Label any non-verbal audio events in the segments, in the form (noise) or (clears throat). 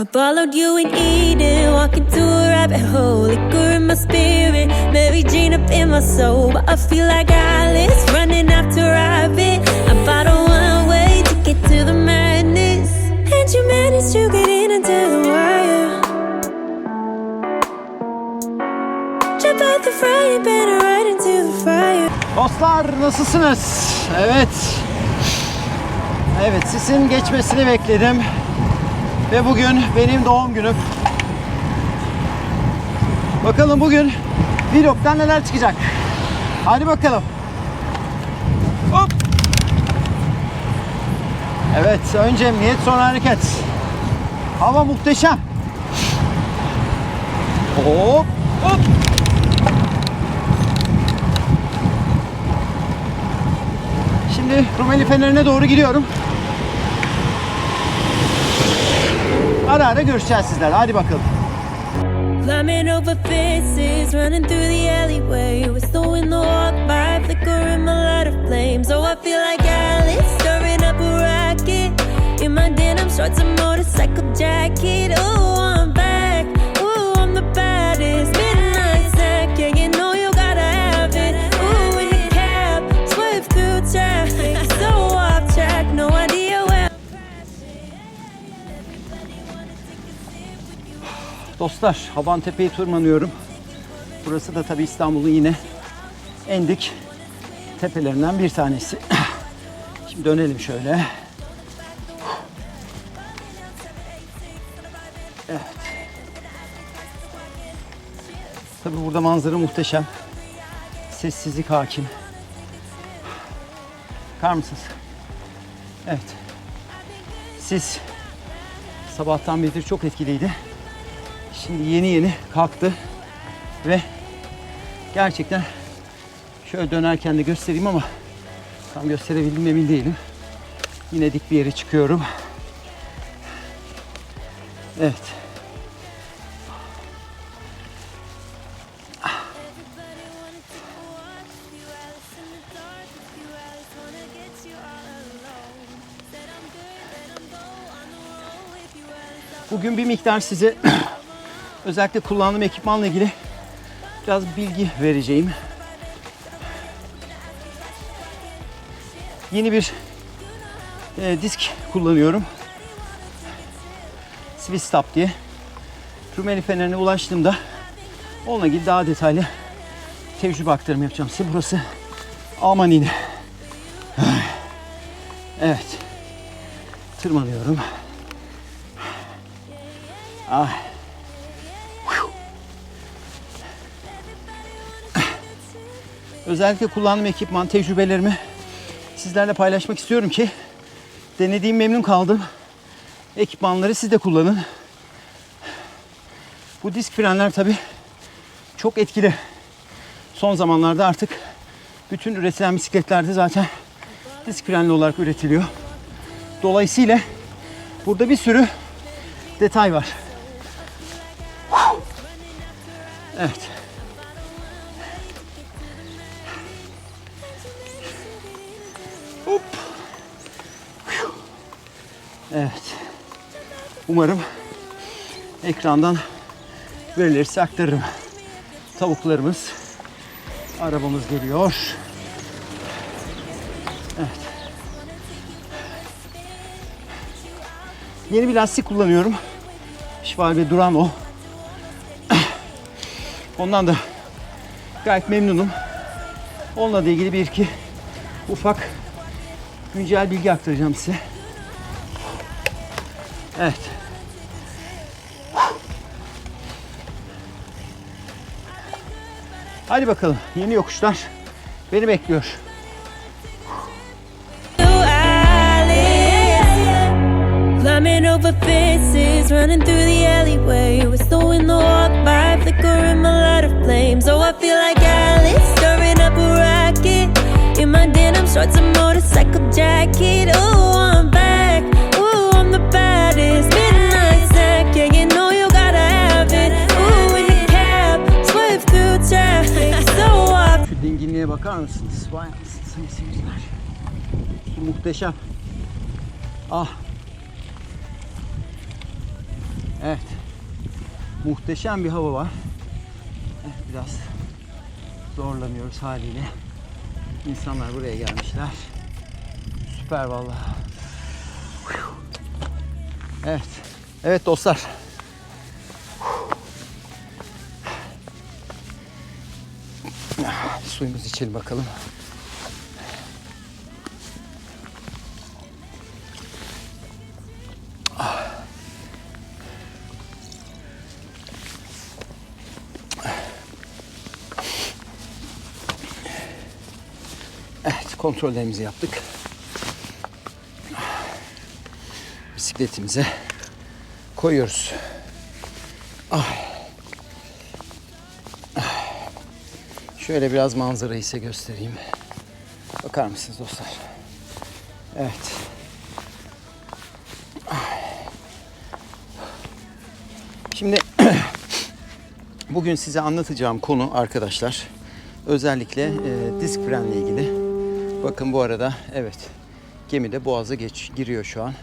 I followed you in Eden, walking through a rabbit hole. Liquor in my spirit, Mary Jane up in my soul. But I feel like Alice running after rabbit. I found a one way to get to the madness, and you managed to get in under the wire. Jump out the frying pan right into the fire. Dostlar nasılsınız? Evet. Evet sizin geçmesini bekledim. Ve bugün benim doğum günüm. Bakalım bugün vlogdan neler çıkacak. Hadi bakalım. Hop. Evet önce emniyet sonra hareket. Hava muhteşem. Hop hop. Şimdi Rumeli Feneri'ne doğru gidiyorum. Ara ara görüşeceğiz sizlerle. Hadi bakalım. Climbing over fences, running through the alleyway. Whistling the walk by, flickering my light of flames. Oh, I feel like Alice, stirring up a rocket. In my denim shorts and motorcycle jacket. Oh, I'm Dostlar, Havantepe'yi tırmanıyorum. Burası da tabii İstanbul'un yine en dik tepelerinden bir tanesi. (clears throat) Şimdi dönelim şöyle. Evet. Tabii burada manzara muhteşem. Sessizlik hakim. Bakar mısınız? Evet. Siz sabahtan beridir çok etkiliydi. Şimdi yeni yeni kalktı ve gerçekten şöyle dönerken de göstereyim ama tam gösterebildim emin değilim. Yine dik bir yere çıkıyorum. Evet. Bugün bir miktar size özellikle kullandığım ekipmanla ilgili biraz bilgi vereceğim. Yeni bir e, disk kullanıyorum. Swiss Stop diye. Rumeli Fener'ine ulaştığımda onunla ilgili daha detaylı tecrübe aktarımı yapacağım size. Burası Alman. Evet. Tırmanıyorum. Ay. Özellikle kullandığım ekipman, tecrübelerimi sizlerle paylaşmak istiyorum ki denediğim memnun kaldım. Ekipmanları siz de kullanın. Bu disk frenler tabi çok etkili. Son zamanlarda artık bütün üretilen bisikletlerde zaten disk frenli olarak üretiliyor. Dolayısıyla burada bir sürü detay var. Evet. Evet. Umarım ekrandan verileri aktarırım. Tavuklarımız, arabamız geliyor. Evet. Yeni bir lastik kullanıyorum. Schwalbe Durano. Ondan da gayet memnunum. Onunla da ilgili bir iki ufak güncel bilgi aktaracağım size. Evet. Hadi bakalım yeni yokuşlar beni bekliyor. Climbing over fences, running through the alleyway. Whistling the walk by, flickering my light of flames. Oh, I feel like Alice, stirring up a rocket. In my denim shorts and motorcycle jacket. Oh, I'm back. Şu dinginliğe bakar mısınız? Vay anasını seyirciler. Su muhteşem. Ah. Evet. Muhteşem bir hava var. Evet, Biraz zorlanıyoruz haliyle. İnsanlar buraya gelmişler. Süper vallahi. Evet. Evet dostlar. Suyumuzu içelim bakalım. Evet, kontrollerimizi yaptık. Bisikletimize koyuyoruz. Ay. Ay. Şöyle biraz manzarayı size göstereyim. Bakar mısınız dostlar? Evet. Ay. Şimdi (clears throat) bugün size anlatacağım konu arkadaşlar özellikle e, disk frenle ilgili. Bakın bu arada evet gemi de boğaza geç giriyor şu an.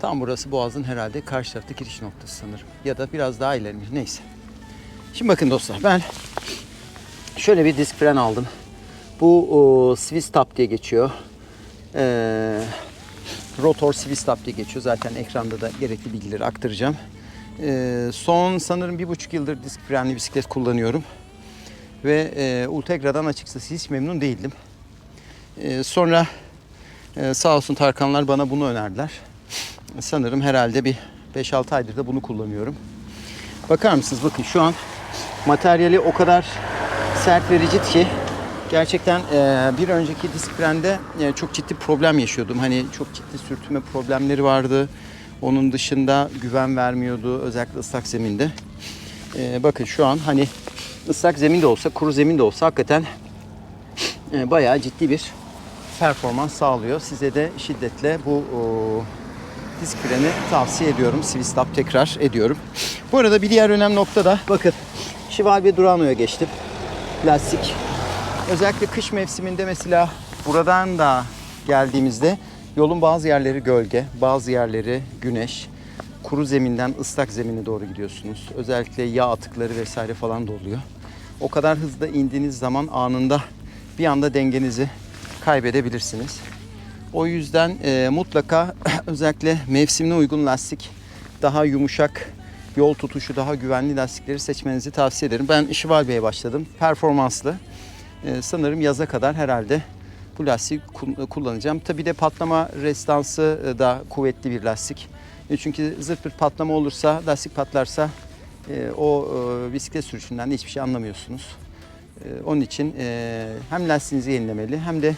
Tam burası boğazın herhalde karşı tarafta giriş noktası sanırım. Ya da biraz daha ileriymiş neyse. Şimdi bakın dostlar ben şöyle bir disk fren aldım. Bu o, Swiss Tap diye geçiyor. Ee, rotor Swiss Tap diye geçiyor. Zaten ekranda da gerekli bilgileri aktaracağım. Ee, son sanırım bir buçuk yıldır disk frenli bisiklet kullanıyorum. Ve e, Ultegra'dan açıkçası hiç memnun değildim. Ee, sonra e, sağ olsun Tarkanlar bana bunu önerdiler. Sanırım herhalde bir 5-6 aydır da bunu kullanıyorum. Bakar mısınız? Bakın şu an materyali o kadar sert ve rigid ki gerçekten e, bir önceki disk frende e, çok ciddi problem yaşıyordum. Hani çok ciddi sürtünme problemleri vardı. Onun dışında güven vermiyordu özellikle ıslak zeminde. E, bakın şu an hani ıslak zemin de olsa, kuru zemin de olsa hakikaten e, bayağı ciddi bir performans sağlıyor. Size de şiddetle bu o, disk freni tavsiye ediyorum. Swiss Tap tekrar ediyorum. Bu arada bir diğer önemli nokta da bakın Şivalbe Durano'ya geçtim. Lastik. Özellikle kış mevsiminde mesela buradan da geldiğimizde yolun bazı yerleri gölge, bazı yerleri güneş. Kuru zeminden ıslak zemine doğru gidiyorsunuz. Özellikle yağ atıkları vesaire falan da oluyor. O kadar hızlı indiğiniz zaman anında bir anda dengenizi kaybedebilirsiniz. O yüzden e, mutlaka (clears throat) özellikle mevsimine uygun lastik, daha yumuşak, yol tutuşu daha güvenli lastikleri seçmenizi tavsiye ederim. Ben Şivalbe'ye başladım. Performanslı. E, sanırım yaza kadar herhalde bu lastiği kul- kullanacağım. Tabii de patlama restansı e, da kuvvetli bir lastik. E, çünkü zırt pırt patlama olursa, lastik patlarsa e, o e, bisiklet sürüşünden de hiçbir şey anlamıyorsunuz. E, onun için e, hem lastiğinizi yenilemeli hem de e,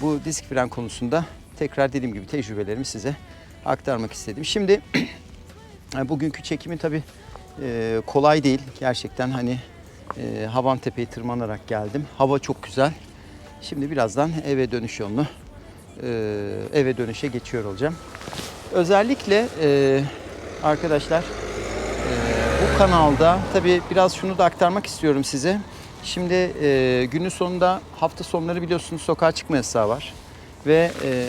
bu disk fren konusunda tekrar dediğim gibi tecrübelerimi size aktarmak istedim. Şimdi (clears throat) e, bugünkü çekimi tabii e, kolay değil. Gerçekten hani e, Havan Tepe'yi tırmanarak geldim. Hava çok güzel. Şimdi birazdan eve dönüş yolunu eve dönüşe geçiyor olacağım. Özellikle arkadaşlar bu kanalda tabii biraz şunu da aktarmak istiyorum size. Şimdi e, günün sonunda hafta sonları biliyorsunuz sokağa çıkma yasağı var. Ve e,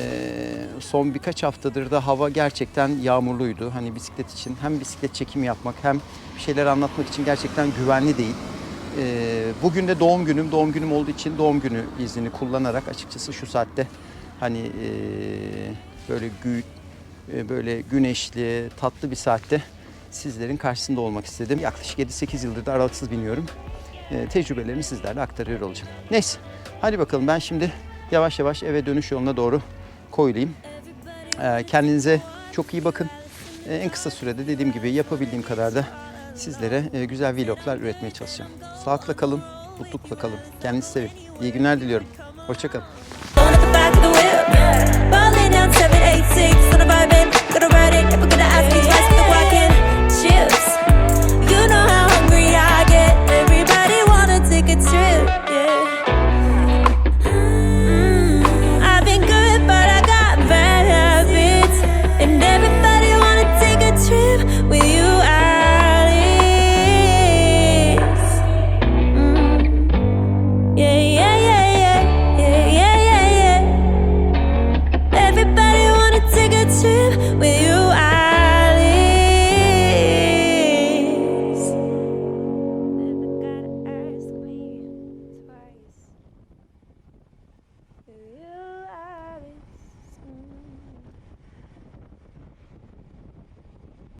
son birkaç haftadır da hava gerçekten yağmurluydu. Hani bisiklet için hem bisiklet çekimi yapmak hem bir şeyler anlatmak için gerçekten güvenli değil. E, bugün de doğum günüm. Doğum günüm olduğu için doğum günü iznini kullanarak açıkçası şu saatte hani e, böyle gü, e, böyle güneşli, tatlı bir saatte sizlerin karşısında olmak istedim. Yaklaşık 7-8 yıldır da aralıksız biniyorum. E, sizlerle aktarıyor olacağım. Neyse, hadi bakalım ben şimdi yavaş yavaş eve dönüş yoluna doğru koyulayım. E, kendinize çok iyi bakın. E, en kısa sürede dediğim gibi yapabildiğim kadar da sizlere e, güzel vloglar üretmeye çalışacağım. Sağlıkla kalın, mutlulukla kalın. Kendinizi sevin. İyi günler diliyorum. Hoşçakalın. The the. Rolling down 786 on a vibing. Gonna ride it, never gonna ask me